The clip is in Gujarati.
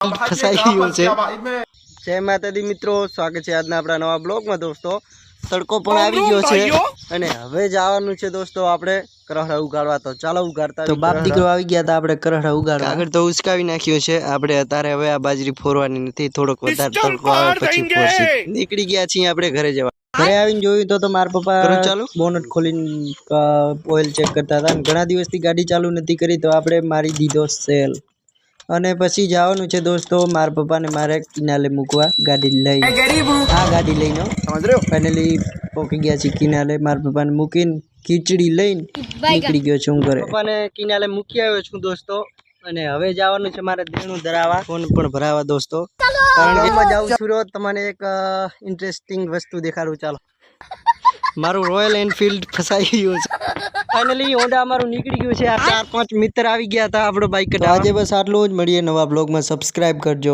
ફસાઈ ગયો છે. જય માતાજી મિત્રો. સ્વાગત છે આજના આપણા નવા બ્લોગમાં દોસ્તો. તડકો પણ આવી ગયો છે. અને હવે જવાનું છે દોસ્તો આપણે કરહડા ઉગાડવા. તો ચાલો ઉગાડતા તો બાપ દીકરો આવી ગયા હતા આપણે કરહડા ઉગાડવા. આગળ તો ઉસકાવી નાખ્યો છે. આપણે અત્યારે હવે આ બાજરી ફોરવાની નથી. થોડોક વધારે તડકો આવે પછી ફોરશે. નીકળી ગયા છીએ આપણે ઘરે જવા. ઘરે આવીને જોયું તો તો મારા પપ્પા ચાલુ? બોનટ ખોલીને ઓઇલ ચેક કરતા હતા. ઘણા દિવસથી ગાડી ચાલુ નથી કરી તો આપણે મારી દીધો સેલ અને પછી જવાનું છે દોસ્તો મારા પપ્પાને મારે કિનારે મૂકવા ગાડી લઈ. આ ગાડી લઈને ફાઇનલી પોકી ગયા છે કિનારે મારા પપ્પાને મૂકીને ખીચડી લઈને નીકળી ગયો છું ઘરે. પપ્પાને કિનારે મૂકી આવ્યો છું દોસ્તો. અને હવે જવાનું છે મારે દેણું ધરાવવા ફોન પણ ભરાવા દોસ્તો. કારણ કે એમાં જાઉં છું તમને એક ઇન્ટરેસ્ટિંગ વસ્તુ દેખાડું ચાલો. મારું રોયલ એનફિલ્ડ ફસાઈ ગયું છે. ફાઇનલી હોન્ડા અમારું નીકળી ગયું છે. આ ચાર પાંચ મિત્ર આવી ગયા હતા, આપણો બાઇક આજે બસ આટલું જ. મળીએ નવા બ્લોગમાં સબસ્ક્રાઈબ કરજો.